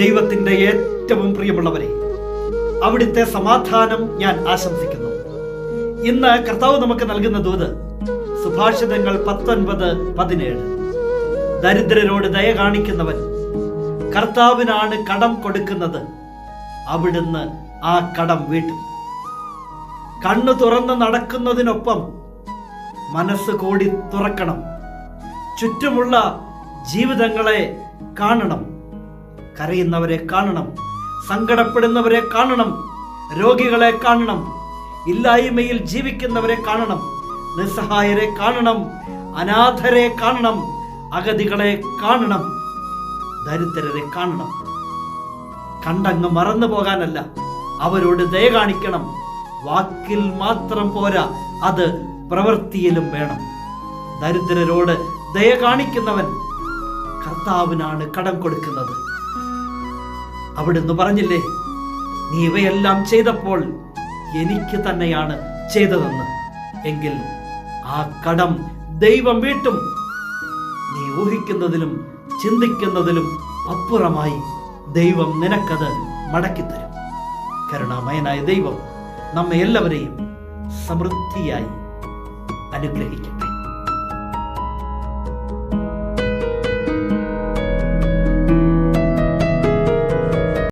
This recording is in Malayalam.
ദൈവത്തിന്റെ ഏറ്റവും പ്രിയമുള്ളവരെ അവിടുത്തെ സമാധാനം ഞാൻ ആശംസിക്കുന്നു. ഇന്ന് കർത്താവ് നമുക്ക് നൽകുന്ന ദൂത് സുഭാഷിതങ്ങൾ പത്തൊൻപത് പതിനേഴ്. ദരിദ്രരോട് ദയ കാണിക്കുന്നവൻ കർത്താവിനാണ് കടം കൊടുക്കുന്നത്. അവിടുന്ന് ആ കടം വീട്ടും. കണ്ണു തുറന്ന് നടക്കുന്നതിനൊപ്പം മനസ്സ് കൂടി തുറക്കണം. ചുറ്റുമുള്ള ജീവിതങ്ങളെ കാണണം. കരയുന്നവരെ കാണണം സങ്കടപ്പെടുന്നവരെ കാണണം രോഗികളെ കാണണം ഇല്ലായ്മയിൽ ജീവിക്കുന്നവരെ കാണണം നിസ്സഹായരെ കാണണം അനാഥരെ കാണണം അഗതികളെ കാണണം ദരിദ്രരെ കാണണം. കണ്ടങ്ങ് മറന്നു പോകാനല്ല അവരോട് ദയ കാണിക്കണം. വാക്കിൽ മാത്രം പോരാ അത് പ്രവൃത്തിയിലും വേണം. ദരിദ്രരോട് ദയ കാണിക്കുന്നവൻ കർത്താവിനാണ് കടം കൊടുക്കുന്നത്. അവിടുന്ന് പറഞ്ഞില്ലേ നീ ഇവയെല്ലാം ചെയ്തപ്പോൾ എനിക്ക് തന്നെയാണ് ചെയ്തതെന്ന്. എങ്കിൽ ആ കടം ദൈവം വീട്ടും. നീ ഊഹിക്കുന്നതിലും ചിന്തിക്കുന്നതിലും അപ്പുറമായി ദൈവം നിനക്കത് മടക്കിത്തരും കരുണാമയനായ ദൈവം നമ്മെ എല്ലാവരെയും സമൃദ്ധിയായി അനുഗ്രഹിക്കട്ടെ.